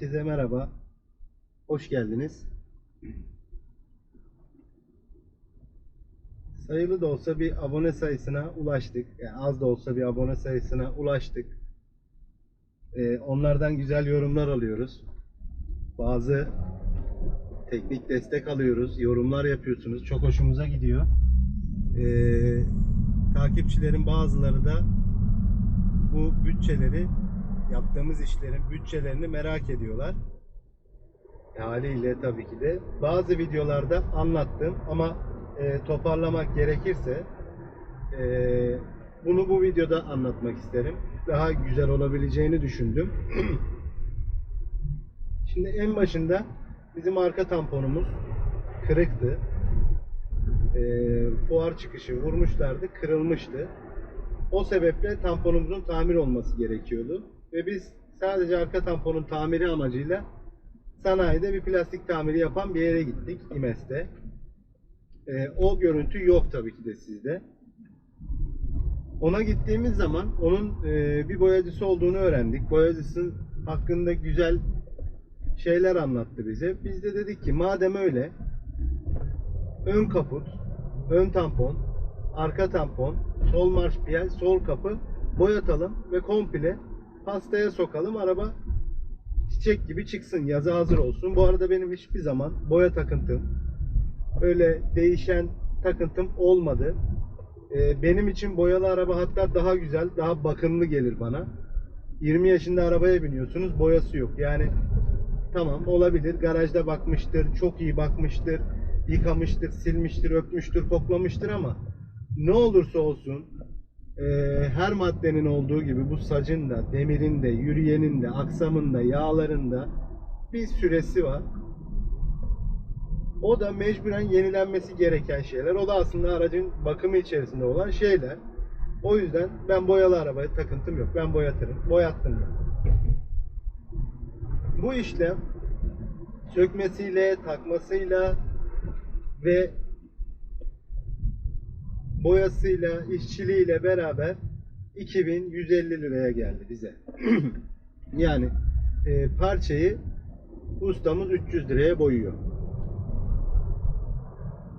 Herkese merhaba. Hoş geldiniz. Sayılı da olsa bir abone sayısına ulaştık. Yani az da olsa bir abone sayısına ulaştık. Ee, onlardan güzel yorumlar alıyoruz. Bazı teknik destek alıyoruz. Yorumlar yapıyorsunuz. Çok hoşumuza gidiyor. Ee, takipçilerin bazıları da bu bütçeleri yaptığımız işlerin bütçelerini merak ediyorlar. E, Haliyle tabii ki de bazı videolarda anlattım ama e, toparlamak gerekirse e, bunu bu videoda anlatmak isterim. Daha güzel olabileceğini düşündüm. Şimdi en başında bizim arka tamponumuz kırıktı. E, fuar çıkışı vurmuşlardı, kırılmıştı. O sebeple tamponumuzun tamir olması gerekiyordu. Ve biz sadece arka tamponun tamiri amacıyla sanayide bir plastik tamiri yapan bir yere gittik İMES'te. Ee, o görüntü yok tabii ki de sizde. Ona gittiğimiz zaman onun e, bir boyacısı olduğunu öğrendik. Boyacısı hakkında güzel şeyler anlattı bize. Biz de dedik ki madem öyle ön kaput, ön tampon, arka tampon, sol marş piyel, sol kapı boyatalım ve komple pastaya sokalım. Araba çiçek gibi çıksın. Yaza hazır olsun. Bu arada benim hiçbir zaman boya takıntım öyle değişen takıntım olmadı. Ee, benim için boyalı araba hatta daha güzel, daha bakımlı gelir bana. 20 yaşında arabaya biniyorsunuz, boyası yok. Yani tamam olabilir. Garajda bakmıştır, çok iyi bakmıştır, yıkamıştır, silmiştir, öpmüştür, koklamıştır ama ne olursa olsun e, her maddenin olduğu gibi bu sacın da, demirin de, yürüyenin de, aksamın da, yağların da bir süresi var. O da mecburen yenilenmesi gereken şeyler. O da aslında aracın bakımı içerisinde olan şeyler. O yüzden ben boyalı arabaya takıntım yok. Ben boyatırım. Boyattım da. Bu işlem sökmesiyle, takmasıyla ve boyasıyla, işçiliğiyle beraber 2150 liraya geldi bize. yani e, parçayı ustamız 300 liraya boyuyor.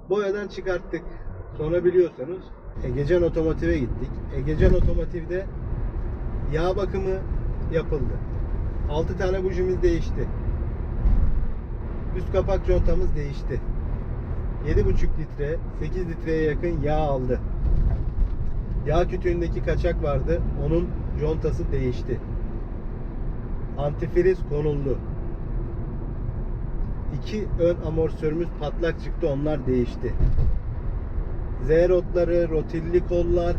Boyadan çıkarttık. Sonra biliyorsanız Egecan Otomotiv'e gittik. Egecan Otomotiv'de yağ bakımı yapıldı. 6 tane bujimiz değişti. Üst kapak contamız değişti. 7,5 litre, 8 litreye yakın yağ aldı. Yağ kütüğündeki kaçak vardı. Onun contası değişti. Antifriz konuldu. İki ön amortisörümüz patlak çıktı. Onlar değişti. Z rotları, rotilli kollar,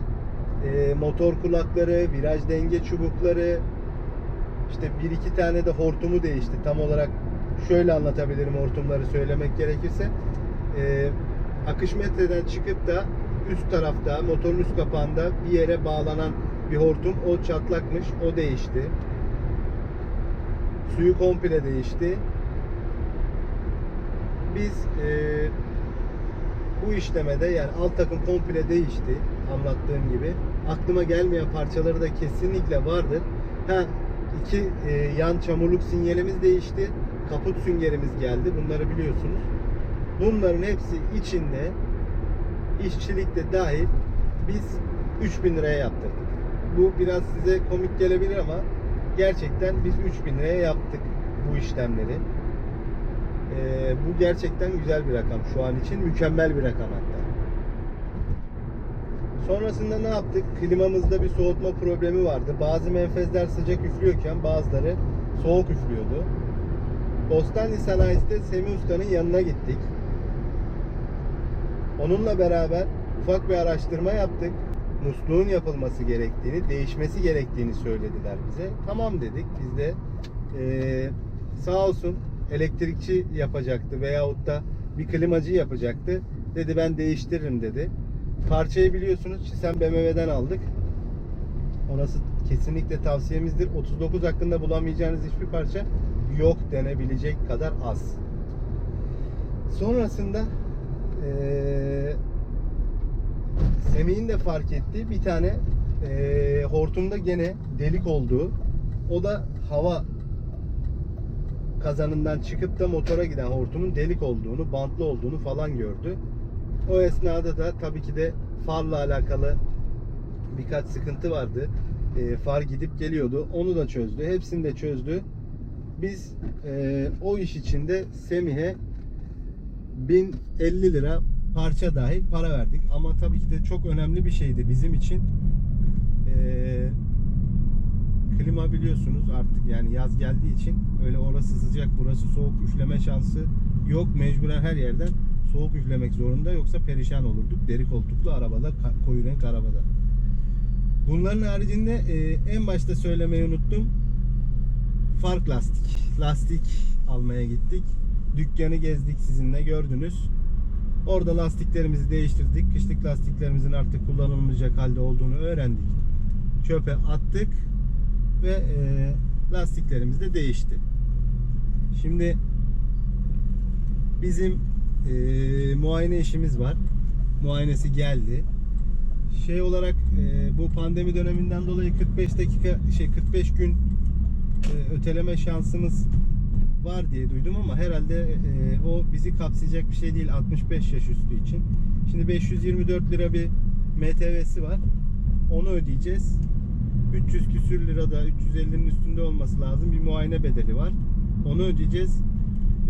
e, motor kulakları, viraj denge çubukları, işte bir iki tane de hortumu değişti. Tam olarak şöyle anlatabilirim hortumları söylemek gerekirse. Ee, akış metreden çıkıp da üst tarafta motorun üst kapağında bir yere bağlanan bir hortum o çatlakmış. O değişti. Suyu komple değişti. Biz e, bu işlemede yani alt takım komple değişti anlattığım gibi. Aklıma gelmeyen parçaları da kesinlikle vardır. Ha iki e, yan çamurluk sinyalimiz değişti. Kaput süngerimiz geldi. Bunları biliyorsunuz. Bunların hepsi içinde işçilik de dahil biz 3000 liraya yaptırdık. Bu biraz size komik gelebilir ama gerçekten biz 3000 liraya yaptık bu işlemleri. Ee, bu gerçekten güzel bir rakam şu an için. Mükemmel bir rakam hatta. Sonrasında ne yaptık? Klimamızda bir soğutma problemi vardı. Bazı menfezler sıcak üflüyorken bazıları soğuk üflüyordu. Bostanlı Sanayisi'de Semih Usta'nın yanına gittik. Onunla beraber ufak bir araştırma yaptık. Musluğun yapılması gerektiğini, değişmesi gerektiğini söylediler bize. Tamam dedik. Biz de eee, sağ olsun elektrikçi yapacaktı veyahut da bir klimacı yapacaktı. Dedi ben değiştiririm dedi. Parçayı biliyorsunuz Çisen BMW'den aldık. Orası kesinlikle tavsiyemizdir. 39 hakkında bulamayacağınız hiçbir parça yok denebilecek kadar az. Sonrasında Semih'in de fark ettiği bir tane eee, hortumda gene delik olduğu. O da hava kazanından çıkıp da motora giden hortumun delik olduğunu, bantlı olduğunu falan gördü. O esnada da tabii ki de farla alakalı birkaç sıkıntı vardı. E, far gidip geliyordu. Onu da çözdü. Hepsini de çözdü. Biz e, o iş içinde Semih'e 1050 lira parça dahil para verdik. Ama tabii ki de çok önemli bir şeydi bizim için. E, klima biliyorsunuz artık yani yaz geldiği için öyle orası sıcak burası soğuk üfleme şansı yok. Mecburen her yerden soğuk üflemek zorunda yoksa perişan olurduk. Deri koltuklu arabada, koyu renk arabada. Bunların haricinde e, en başta söylemeyi unuttum. Fark lastik. Lastik almaya gittik. Dükkanı gezdik sizinle gördünüz. Orada lastiklerimizi değiştirdik. Kışlık lastiklerimizin artık kullanılmayacak halde olduğunu öğrendik. Çöpe attık ve e, lastiklerimiz de değişti. Şimdi bizim e, muayene işimiz var. Muayenesi geldi. Şey olarak e, bu pandemi döneminden dolayı 45 dakika şey 45 gün e, öteleme şansımız var diye duydum ama herhalde e, o bizi kapsayacak bir şey değil 65 yaş üstü için. Şimdi 524 lira bir MTV'si var. Onu ödeyeceğiz. 300 küsür lirada 350'nin üstünde olması lazım bir muayene bedeli var. Onu ödeyeceğiz.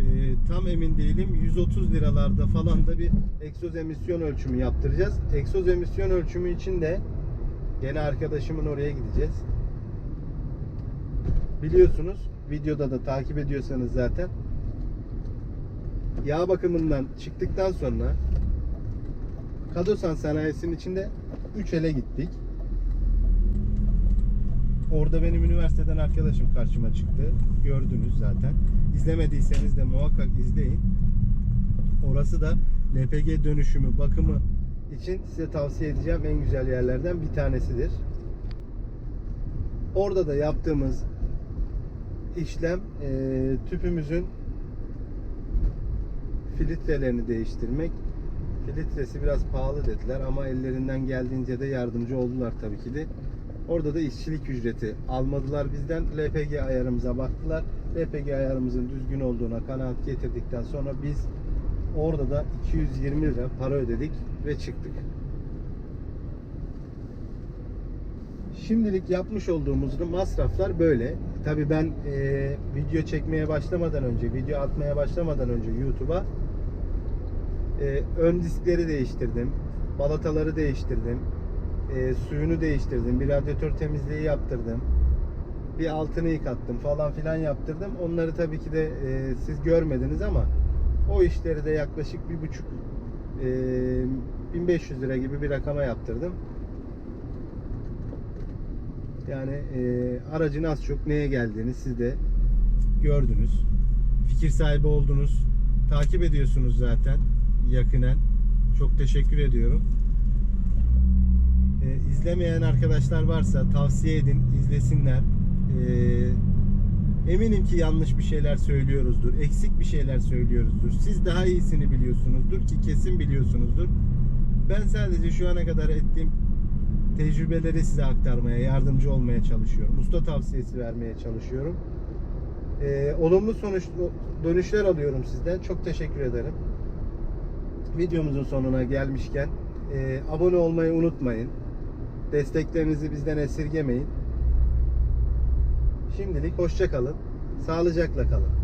Ee, tam emin değilim. 130 liralarda falan da bir egzoz emisyon ölçümü yaptıracağız. Egzoz emisyon ölçümü için de gene arkadaşımın oraya gideceğiz. Biliyorsunuz videoda da takip ediyorsanız zaten yağ bakımından çıktıktan sonra Kadosan sanayisinin içinde 3 ele gittik. Orada benim üniversiteden arkadaşım karşıma çıktı. Gördünüz zaten. İzlemediyseniz de muhakkak izleyin. Orası da LPG dönüşümü, bakımı için size tavsiye edeceğim en güzel yerlerden bir tanesidir. Orada da yaptığımız işlem e, tüpümüzün filtrelerini değiştirmek. Filtresi biraz pahalı dediler ama ellerinden geldiğince de yardımcı oldular tabii ki de. Orada da işçilik ücreti almadılar bizden. LPG ayarımıza baktılar. LPG ayarımızın düzgün olduğuna kanaat getirdikten sonra biz orada da 220 lira para ödedik ve çıktık. Şimdilik yapmış olduğumuz masraflar böyle. Tabii ben e, video çekmeye başlamadan önce, video atmaya başlamadan önce YouTube'a e, ön diskleri değiştirdim. Balataları değiştirdim. E, suyunu değiştirdim. Bir radyatör temizliği yaptırdım. Bir altını yıkattım falan filan yaptırdım. Onları tabii ki de e, siz görmediniz ama o işleri de yaklaşık bir buçuk e, 1500 lira gibi bir rakama yaptırdım. Yani e, aracın az çok neye geldiğini siz de gördünüz. Fikir sahibi oldunuz. Takip ediyorsunuz zaten yakinen. Çok teşekkür ediyorum. E, izlemeyen arkadaşlar varsa tavsiye edin, izlesinler. E, eminim ki yanlış bir şeyler söylüyoruzdur, eksik bir şeyler söylüyoruzdur. Siz daha iyisini biliyorsunuzdur ki kesin biliyorsunuzdur. Ben sadece şu ana kadar ettiğim tecrübeleri size aktarmaya, yardımcı olmaya çalışıyorum. Usta tavsiyesi vermeye çalışıyorum. Ee, olumlu sonuç dönüşler alıyorum sizden. Çok teşekkür ederim. Videomuzun sonuna gelmişken e, abone olmayı unutmayın. Desteklerinizi bizden esirgemeyin. Şimdilik hoşça kalın. Sağlıcakla kalın.